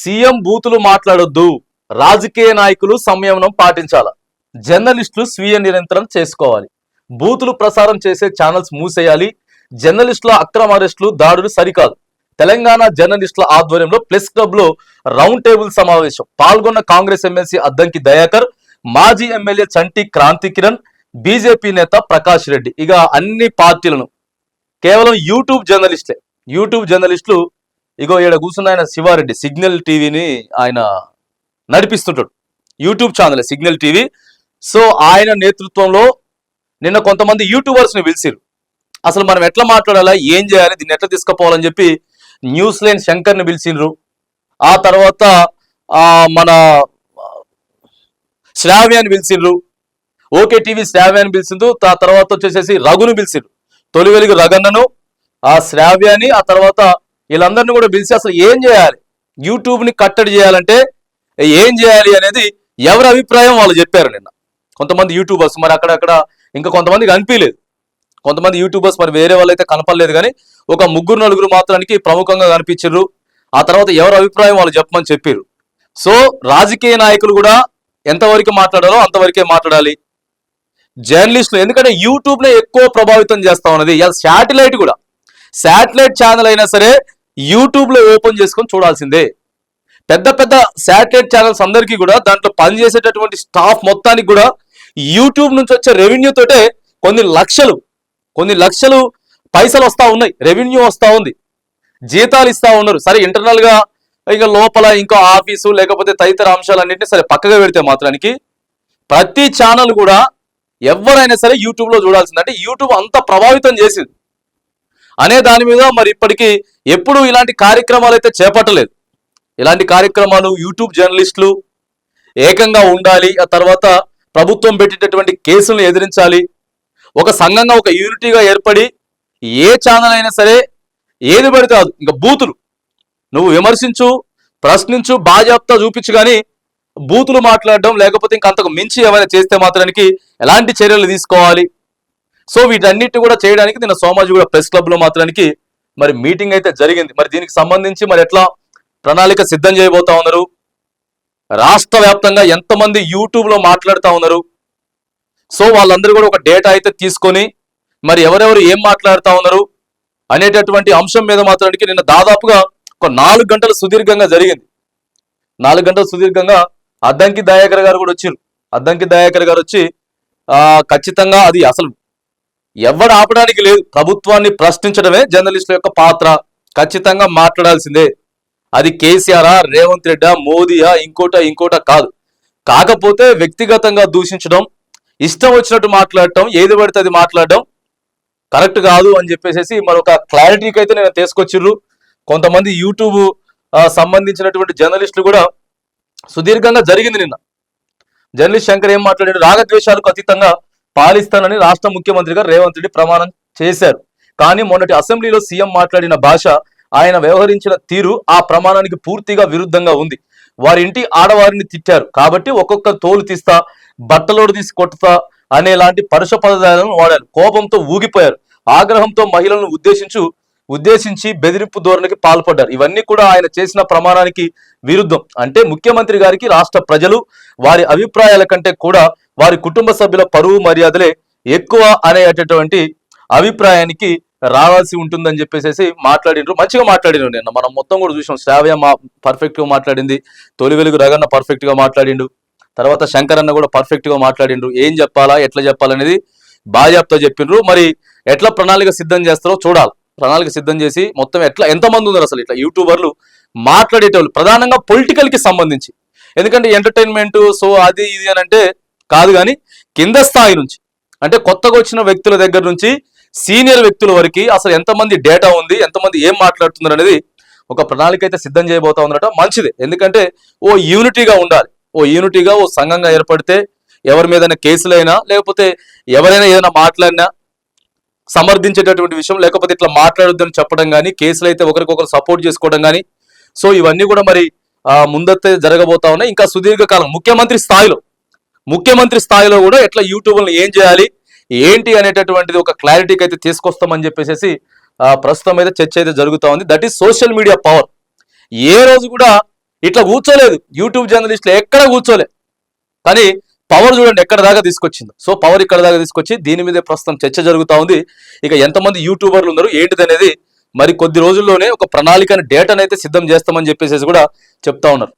CM బూతులు మాట్లాడొద్దు. రాజకీయ నాయకులు సంయమనం పాటించాల. జర్నలిస్టులు స్వీయ నిరంతరం చేసుకోవాలి. బూతులు ప్రసారం చేసే ఛానల్స్ మూసేయాలి. జర్నలిస్టుల అక్రమ అరెస్టులు దాడులు సరికాదు. తెలంగాణ జర్నలిస్టుల ఆధ్వర్యంలో ప్రెస్ క్లబ్లో రౌండ్ టేబుల్ సమావేశం. పాల్గొన్న కాంగ్రెస్ ఎమ్మెల్సీ అద్దంకి దయాకర్ మాజీ ఎమ్మెల్యే చంటి క్రాంతి కిరణ్ బీజేపీ నేత ప్రకాష్ రెడ్డి. ఇక అన్ని పార్టీలను. కేవలం యూట్యూబ్ జర్నలిస్టులే యూట్యూబ్ జర్నలిస్టులు ఇగో ఈడ కూర్చున్న ఆయన శివారెడ్డి సిగ్నల్ టీవీని ఆయన నడిపిస్తుంటాడు. YouTube channel signal TV. So ఆయన నేతృత్వంలో నిన్న కొంతమంది యూట్యూబర్స్ని పిలిచిరు అసలు మనం ఎట్లా మాట్లాడాలా ఏం చేయాలి దీన్ని ఎట్లా తీసుకుపోవాలని చెప్పి న్యూస్ లైన్ శంకర్ని పిలిచిండ్రు ఆ తర్వాత మన శ్రావ్యాన్ని పిలిచిండ్రు ఓకే టీవీ శ్రావ్యాన్ని పిలిచిండ్రు. ఆ తర్వాత వచ్చేసేసి రఘును పిలిచిండ్రు తొలి వెలుగు రగన్నను ఆ శ్రావ్యాన్ని ఆ తర్వాత వీళ్ళందరినీ కూడా పిలిచి అసలు ఏం చేయాలి? యూట్యూబ్ని కట్టడి చేయాలంటే ఏం చేయాలి అనేది ఎవరి అభిప్రాయం వాళ్ళు చెప్పారు నిన్న. కొంతమంది యూట్యూబర్స్ మరి అక్కడక్కడ ఇంకా కొంతమంది కనిపించలేదు కొంతమంది యూట్యూబర్స్ మరి వేరే వాళ్ళైతే కనపడలేదు కానీ ఒక ముగ్గురు నలుగురు మాత్రానికి ప్రముఖంగా కనిపించారు. ఆ తర్వాత ఎవరి అభిప్రాయం వాళ్ళు చెప్పమని చెప్పారు. సో రాజకీయ నాయకులు కూడా ఎంతవరకు మాట్లాడాలో అంతవరకే మాట్లాడాలి. జర్నలిస్టులు ఎందుకంటే యూట్యూబ్నే ఎక్కువ ప్రభావితం చేస్తా ఉన్నది. ఇలా శాటిలైట్ కూడా శాటిలైట్ ఛానల్ అయినా సరే యూట్యూబ్లో ఓపెన్ చేసుకొని చూడాల్సిందే. పెద్ద పెద్ద శాటిలైట్ ఛానల్స్ అందరికీ కూడా దాంట్లో పనిచేసేటటువంటి స్టాఫ్ మొత్తానికి కూడా యూట్యూబ్ నుంచి వచ్చే రెవెన్యూ తోటే కొన్ని లక్షలు కొన్ని లక్షలు పైసలు వస్తా ఉన్నాయి. రెవెన్యూ వస్తా ఉంది. జీతాలు ఇస్తా ఉన్నారు. సరే ఇంటర్నల్గా ఇక లోపల ఇంకో ఆఫీసు లేకపోతే తదితర అంశాలన్నింటినీ సరే పక్కగా పెడితే మాత్రానికి ప్రతి ఛానల్ కూడా ఎవరైనా సరే యూట్యూబ్లో చూడాల్సింది అంటే యూట్యూబ్ అంత ప్రభావితం చేసింది. అనే దాని మీద మరి ఇప్పటికీ ఎప్పుడు ఇలాంటి కార్యక్రమాలు అయితే చేపట్టలేదు. ఇలాంటి కార్యక్రమాలు యూట్యూబ్ జర్నలిస్టులు ఏకంగా ఉండాలి ఆ తర్వాత ప్రభుత్వం పెట్టేటటువంటి కేసులను ఎదిరించాలి. ఒక సంఘంగా ఒక యూనిటీగా ఏర్పడి ఏ ఛానల్ అయినా సరే ఏది పడితే కాదు ఇంకా బూతులు. నువ్వు విమర్శించు ప్రశ్నించు బాజాప్తా చూపించు కానీ బూతులు మాట్లాడడం లేకపోతే ఇంకా అంతకు మించి ఏమైనా చేస్తే మాత్రానికి ఎలాంటి చర్యలు తీసుకోవాలి? సో వీటన్నిటి కూడా చేయడానికి నిన్న సోమాజిగూడ ప్రెస్ క్లబ్లో మాత్రానికి మరి మీటింగ్ అయితే జరిగింది. మరి దీనికి సంబంధించి మరి ఎట్లా ప్రణాళిక సిద్ధం చేయబోతా ఉన్నారు? రాష్ట్ర వ్యాప్తంగా ఎంతమంది యూట్యూబ్లో మాట్లాడుతూ ఉన్నారు? సో వాళ్ళందరూ కూడా ఒక డేటా అయితే తీసుకొని మరి ఎవరెవరు ఏం మాట్లాడుతూ ఉన్నారు? అనేటటువంటి అంశం మీద మాత్రానికి నిన్న దాదాపుగా ఒక నాలుగు గంటలు సుదీర్ఘంగా జరిగింది. నాలుగు గంటలు సుదీర్ఘంగా అద్దంకి దయాకర్ గారు కూడా వచ్చారు అద్దంకి దయాకర్ గారు వచ్చి ఆ ఖచ్చితంగా అది అసలు ఎవరు ఆపడానికి లేదు ప్రభుత్వాన్ని ప్రశ్నించడమే జర్నలిస్టుల యొక్క పాత్ర. ఖచ్చితంగా మాట్లాడాల్సిందే. అది కేసీఆర్ రేవంత్ రెడ్డా మోదీయా ఇంకోట ఇంకోట కాదు. కాకపోతే వ్యక్తిగతంగా దూషించడం ఇష్టం వచ్చినట్టు మాట్లాడటం ఏది పడితే అది మాట్లాడడం కరెక్ట్ కాదు అని చెప్పేసి మరొక క్లారిటీకి అయితే నేను తీసుకొచ్చిర్రు. కొంతమంది యూట్యూబ్ సంబంధించినటువంటి జర్నలిస్టులు కూడా సుదీర్ఘంగా జరిగింది నిన్న. జర్నలిస్ట్ శంకర్ ఏం మాట్లాడాడు? రాగద్వేషాలకు అతీతంగా పాలిస్తానని రాష్ట్ర ముఖ్యమంత్రి గారు రేవంత్ రెడ్డి ప్రమాణం చేశారు. కానీ మొన్నటి అసెంబ్లీలో సీఎం మాట్లాడిన భాష ఆయన వ్యవహరించిన తీరు ఆ ప్రమాణానికి పూర్తిగా విరుద్ధంగా ఉంది. వారి ఇంటి ఆడవారిని తిట్టారు. కాబట్టి ఒక్కొక్క తోలు తీస్తా బట్టలోడు తీసి కొట్టుతా అనేలాంటి పరుష పదాలను వాడారు. కోపంతో ఊగిపోయారు. ఆగ్రహంతో మహిళలను ఉద్దేశించు ఉద్దేశించి బెదిరింపు ధోరణికి పాల్పడ్డారు. ఇవన్నీ కూడా ఆయన చేసిన ప్రమాణానికి విరుద్ధం. అంటే ముఖ్యమంత్రి గారికి రాష్ట్ర ప్రజలు వారి అభిప్రాయాల కంటే కూడా వారి కుటుంబ సభ్యుల పరువు మర్యాదలే ఎక్కువ అనేటటువంటి అభిప్రాయానికి రావాల్సి ఉంటుందని చెప్పేసి మాట్లాడిండ్రు మంచిగా మాట్లాడిండ్రు నిన్న. మనం మొత్తం కూడా చూసాం శ్రావ్య మా పర్ఫెక్ట్గా మాట్లాడింది. తొలి వెలుగు రగన్న పర్ఫెక్ట్గా మాట్లాడిండు. తర్వాత శంకరన్న కూడా పర్ఫెక్ట్గా మాట్లాడిండ్రు ఏం చెప్పాలా ఎట్లా చెప్పాలనేది బాజాప్తో చెప్పిండ్రు మరి ఎట్లా ప్రణాళిక సిద్ధం చేస్తారో చూడాలి. ప్రణాళిక సిద్ధం చేసి మొత్తం ఎట్లా ఎంతమంది ఉన్నారు అసలు ఇట్లా? యూట్యూబర్లు మాట్లాడేటోళ్ళు ప్రధానంగా పొలిటికల్కి సంబంధించి. ఎందుకంటే ఎంటర్టైన్మెంట్ సో అది ఇది అని అంటే కాదు కానీ కింద స్థాయి నుంచి అంటే కొత్తగా వచ్చిన వ్యక్తుల దగ్గర నుంచి సీనియర్ వ్యక్తుల వరకు అసలు ఎంతమంది డేటా ఉంది ఎంతమంది ఏం మాట్లాడుతున్నారు అనేది ఒక ప్రణాళిక అయితే సిద్ధం చేయబోతా ఉందట మంచిది. ఎందుకంటే ఓ యూనిటీగా ఉండాలి. ఓ యూనిటీగా ఓ సంఘంగా ఏర్పడితే ఎవరి మీదైనా కేసులైనా లేకపోతే ఎవరైనా ఏదైనా మాట్లాడినా సమర్థించేటటువంటి విషయం లేకపోతే ఇట్లా మాట్లాడొద్దని చెప్పడం కానీ కేసులు అయితే ఒకరికొకరు సపోర్ట్ చేసుకోవడం కానీ సో ఇవన్నీ కూడా మరి ముందత్తే జరగబోతా ఉన్నాయి. ఇంకా సుదీర్ఘకాలం ముఖ్యమంత్రి స్థాయిలో ముఖ్యమంత్రి స్థాయిలో కూడా ఎట్లా యూట్యూబ్లో ఏం చేయాలి ఏంటి అనేటటువంటిది ఒక క్లారిటీకి అయితే తీసుకొస్తామని చెప్పేసి ప్రస్తుతం అయితే చర్చ అయితే జరుగుతూ ఉంది. That is social media power ఏ రోజు కూడా ఇట్లా కూర్చోలేదు. యూట్యూబ్ జర్నలిస్టులు ఎక్కడ కూర్చోలే. కానీ పవర్ చూడండి ఎక్కడ దాకా తీసుకొచ్చింది. సో పవర్ ఇక్కడ దాకా తీసుకొచ్చి దీని మీదే ప్రస్తుతం చర్చ జరుగుతా ఉంది. ఇక ఎంతమంది యూట్యూబర్లు ఉన్నారు ఏంటిది అనేది మరి కొద్ది రోజుల్లోనే ఒక ప్రణాళికని అయితే సిద్ధం చేస్తామని చెప్పేసి కూడా చెప్తా ఉన్నారు.